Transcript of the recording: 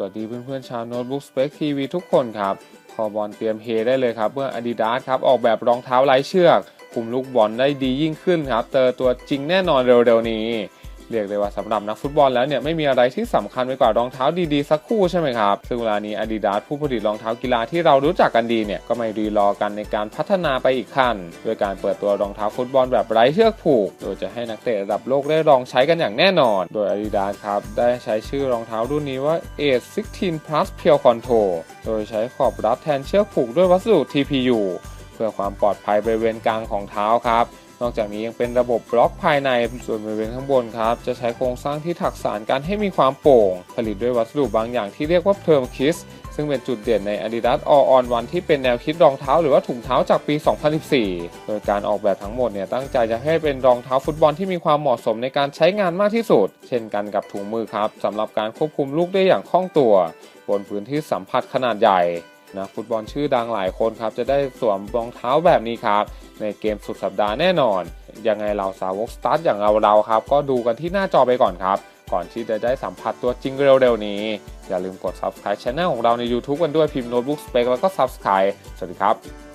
วัสดีเพื่อนๆชาวโน้ตบุ๊กสเปคทีวีทุกคนครับ คอบอลเตรียมเฮได้เลยครับ เมื่อ Adidas ครับ ออกแบบรองเท้าไร้เชือก คุมลูกบอลได้ดียิ่งขึ้นครับ เจอตัวจริงแน่นอนเร็วๆนี้ เรียกได้ว่าสำหรับนักฟุตบอลแล้วเนี่ยไม่มีอะไรที่สำคัญไปกว่ารองเท้าดีๆ สักคู่ใช่ไหมครับ ซึ่งเวลานี้ Adidas ผู้ผลิตรองเท้ากีฬาที่เรารู้จักกันดีเนี่ยก็ไม่รีรอกันในการพัฒนาไปอีกขั้นโดยการเปิดตัวรองเท้าฟุตบอลแบบไร้เชือกผูก โดยจะให้นักเตะระดับโลกได้ลองใช้กันอย่างแน่นอน โดย Adidas ครับได้ใช้ชื่อรองเท้ารุ่นนี้ว่า a 16 Plus Pure Control โดยใช้ขอบรัดแทนเชือกผูกด้วยวัสดุ TPU เพื่อความปลอดภัยบริเวณกลางของเท้าครับ นอกจากนี้ยังเป็นระบบบล็อกภายในส่วนบริเวณข้างบนครับ จะใช้โครงสร้างที่ถักสานกันให้มีความโปร่ง ผลิตด้วยวัสดุบางอย่างที่เรียกว่า Perm Kiss ซึ่งเป็นจุดเด่นใน Adidas All on One ที่เป็นแนวคิดรองเท้าหรือว่าถุงเท้าจากปี 2014 โดยการออกแบบทั้งหมดเนี่ยตั้งใจจะให้เป็นรองเท้าฟุตบอลที่มีความเหมาะสมในการใช้งานมากที่สุด เช่นกันกับถุงมือครับสำหรับการควบคุมลูกได้อย่างคล่องตัว บนพื้นที่สัมผัสขนาดใหญ่ นักฟุตบอลชื่อดังหลายคนครับจะได้สวมรองเท้าแบบนี้ครับ ในเกมสุดสัปดาห์แน่นอน ยังไงเราสาวกสตาร์ทอย่างเราเราครับ ก็ดูกันที่หน้าจอไปก่อนครับ ก่อนที่จะได้สัมผัสตัวจริงเร็วๆนี้ อย่าลืมกด subscribe channel ของเราใน YouTube กันด้วยพิมพ์ Notebook Spec แล้วก็ subscribe สวัสดีครับ